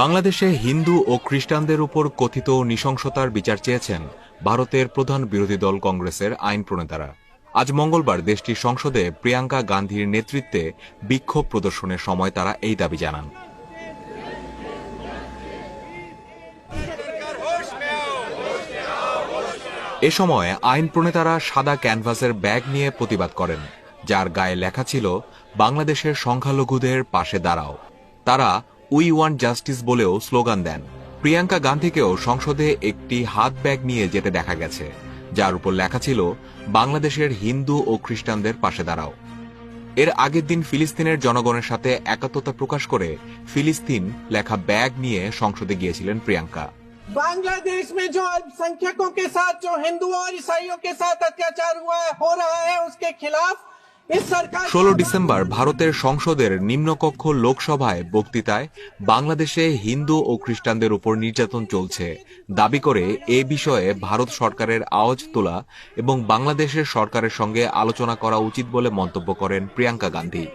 বাংলাদেশে হিন্দু ও খ্রিস্টানদের উপর কথিত নৃশংসতার বিচার চেয়েছেন ভারতের প্রধান বিরোধী দল কংগ্রেসের আইন প্রণেতারা। আজ মঙ্গলবার দেশটির সংসদে প্রিয়াঙ্কা গান্ধীর নেতৃত্বে বিক্ষোভ প্রদর্শনের সময় তারা এই দাবি জানান। এ সময় আইন প্রণেতারা সাদা ক্যানভাসের ব্যাগ নিয়ে প্রতিবাদ করেন, যার গায়ে লেখা ছিল, বাংলাদেশের সংখ্যালঘুদের পাশে দাঁড়াও। তারা উই ওয়ান্ট জাস্টিস বলেও স্লোগান দেন প্রিয়াঙ্কা গান্ধীকেও সংসদে একটি হাত ব্যাগ নিয়ে যেতে দেখা গেছে যার উপর লেখা ছিল বাংলাদেশের হিন্দু ও খ্রিস্টানদের পাশে দাঁড়াও এর আগের দিন ফিলিস্তিনের জনগণের সাথে একাত্মতা প্রকাশ করে ফিলিস্তিন লেখা ব্যাগ নিয়ে সংসদে গিয়েছিলেন প্রিয়াঙ্কা बांग्लादेश में जो अल्पसंख्यकों के साथ जो हिंदुओं और ईसाइयों के साथ अत्याचार हुआ है हो रहा है उसके खिलाफ इस सरकार ষোলো ডিসেম্বর ভারতের সংসদের নিম্নকক্ষ লোকসভায় বক্তৃতায় বাংলাদেশে হিন্দু ও খ্রিস্টানদের উপর নির্যাতন চলছে। দাবি করে এ বিষয়ে ভারত সরকারের আওয়াজ তোলা এবং বাংলাদেশের সরকারের সঙ্গে আলোচনা করা উচিত বলে মন্তব্য করেন প্রিয়াঙ্কা গান্ধী।